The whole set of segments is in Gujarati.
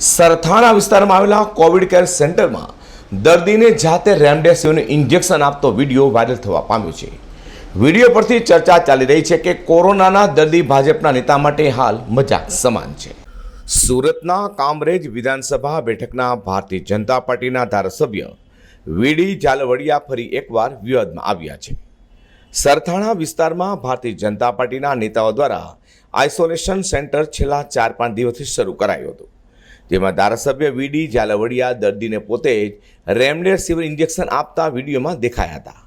સરથાણા વિસ્તારમાં આવેલા કોવિડ કેર સેન્ટરમાં દર્દીને જાતે રેમડેસિવિરનું ઇન્જેક્શન આપતો વીડિયો વાયરલ થવા પામ્યો છે. વીડિયો પરથી ચર્ચા ચાલી રહી છે કે કોરોનાના દર્દી ભાજપના નેતા માટે હાલ મજાક સમાન છે. સુરતના કામરેજ વિધાનસભા બેઠકના ભારતીય જનતા પાર્ટીના ધારાસભ્ય વીડી જાલવડિયા ફરી એકવાર વિવાદમાં આવ્યા છે. સરથાણા વિસ્તારમાં ભારતીય જનતા પાર્ટીના નેતાઓ દ્વારા આઇસોલેશન સેન્ટર છેલ્લા ચાર પાંચ દિવસથી શરૂ કરાયું હતું. જેમાં ધારાસભ્ય વીડી ઝાલવડિયા દર્દીને પોતે જ રેમડેસિવિર ઇન્જેક્શન આપતા વિડીયોમાં દેખાયા હતા.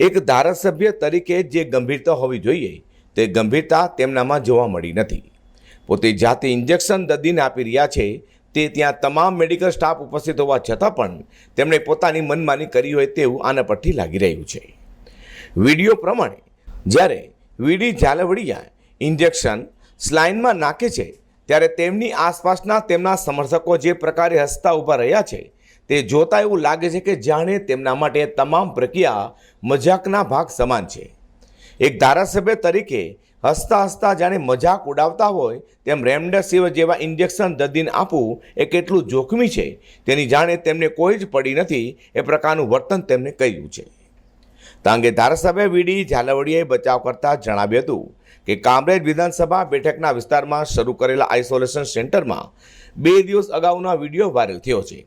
એક ધારાસભ્ય તરીકે જે ગંભીરતા હોવી જોઈએ, તે ગંભીરતા તેમનામાં જોવા મળી નથી. પોતે જાતે ઇન્જેક્શન દર્દીને આપી રહ્યા છે, તે ત્યાં તમામ મેડિકલ સ્ટાફ ઉપસ્થિત હોવા છતાં પણ તેમણે પોતાની મનમાની કરી હોય તેવું આના પરથી લાગી રહ્યું છે. વીડિયો પ્રમાણે જ્યારે વીડી ઝાલવડિયા ઇન્જેક્શન સ્લાઇનમાં નાખે છે ત્યારે તેમની આસપાસના તેમના સમર્થકો જે પ્રકારે હસતા ઊભા રહ્યા છે, તે જોતા એવું લાગે છે કે જાણે તેમના માટે તમામ પ્રક્રિયા મજાકના ભાગ સમાન છે. એક ધારાસભ્ય તરીકે હસતા હસતા જાણે મજાક ઉડાવતા હોય, તેમ રેમડેસિવિર જેવા ઇન્જેક્શન દર્દીને આપવું એ કેટલું જોખમી છે. તેની જાણે તેમને કોઈ જ પડી નથી એ પ્રકારનું વર્તન તેમને કર્યું છે. તો અંગે ધારાસભ્ય વીડી ઝાલવડીએ બચાવ કરતા જણાવ્યું હતું કે કામરેજ વિધાનસભા બેઠકના વિસ્તારમાં શરૂ કરેલા આઇસોલેશન સેન્ટરમાં બે દિવસ અગાઉના વીડિયો વાયરલ થયો છે.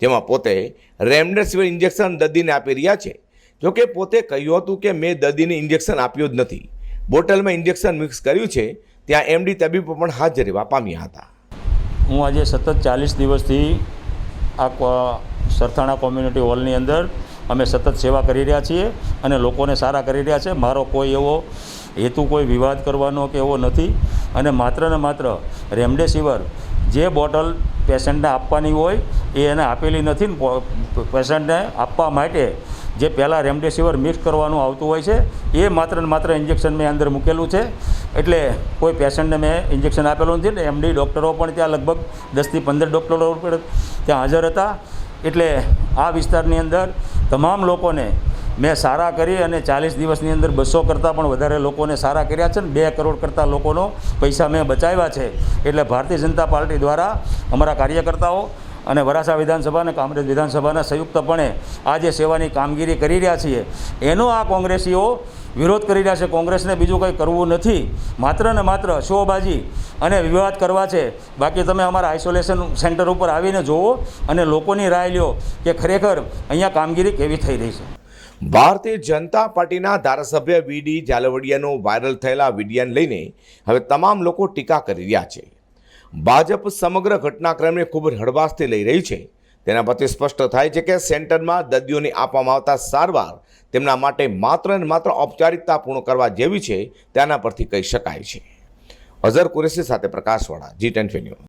જેમાં પોતે રેમડેસિવિર ઇન્જેક્શન દર્દીને આપી રહ્યા છે. જોકે પોતે કહ્યું હતું કે મેં દર્દીને ઇન્જેક્શન આપ્યું જ નથી. બોટલમાં ઇન્જેક્શન મિક્સ કર્યું છે. ત્યાં એમડી તબીબો પણ હાજર રહેવા પામ્યા હતા. હું આજે સતત ચાલીસ દિવસથી આ સરથાણા કોમ્યુનિટી હોલની અંદર અમે સતત સેવા કરી રહ્યા છીએ અને લોકોને સારા કરી રહ્યા છે. મારો કોઈ એવો હેતુ, કોઈ વિવાદ કરવાનો કે એવો નથી. અને માત્ર ને માત્ર રેમડેસિવિર જે બોટલ પેશન્ટને આપવાની હોય એ એને આપેલી નથી ને પેશન્ટને આપવા માટે જે પહેલાં રેમડેસિવિર મિક્સ કરવાનું આવતું હોય છે, એ માત્ર ને માત્ર ઇન્જેક્શન મેં અંદર મૂકેલું છે. એટલે કોઈ પેશન્ટને મેં ઇન્જેક્શન આપેલું નથી ને એમડી ડૉક્ટરો પણ ત્યાં લગભગ દસથી પંદર ડૉક્ટરો ત્યાં હાજર હતા. એટલે આ વિસ્તારની અંદર તમામ લોકોને મેં સારા કરી અને ચાલીસ દિવસની અંદર બસો કરતાં પણ વધારે લોકોને સારા કર્યા છે ને બે કરોડ કરતાં લોકોનો પૈસા મેં બચાવ્યા છે. એટલે ભારતીય જનતા પાર્ટી દ્વારા અમારા કાર્યકર્તાઓ અને વરાછા વિધાનસભા અને કામરેજ વિધાનસભાના સંયુક્તપણે આ જે સેવાની કામગીરી કરી રહ્યા છીએ, એનો આ કોંગ્રેસીઓ વિરોધ કરી રહ્યા છે. કોંગ્રેસને બીજું કંઈ કરવું નથી. માત્ર ને માત્ર શોબાજી અને વિવાદ કરવા છે. બાકી તમે અમારા આઇસોલેશન સેન્ટર ઉપર આવીને જુઓ અને લોકોની રાય લ્યો કે ખરેખર અહીંયા કામગીરી કેવી થઈ રહી છે. ભારતીય જનતા પાર્ટીના ધારાસભ્ય વીડી ઝાલવડિયાનો વાયરલ થયેલા વિડીયાને લઈને હવે તમામ લોકો ટીકા કરી રહ્યા છે. ભાજપ સમગ્ર ઘટનાક્રમને ખૂબ જ હળવાશથી લઈ રહી છે. તેના પરથી સ્પષ્ટ થાય છે કે સેન્ટરમાં દર્દીઓને આપવામાં આવતા સારવાર તેમના માટે માત્ર ને માત્ર ઔપચારિકતા પૂર્ણ કરવા જેવી છે, તેના પરથી કહી શકાય છે. અઝર કુરેશી સાથે પ્રકાશવાળા જી ટેન ન્યૂઝ.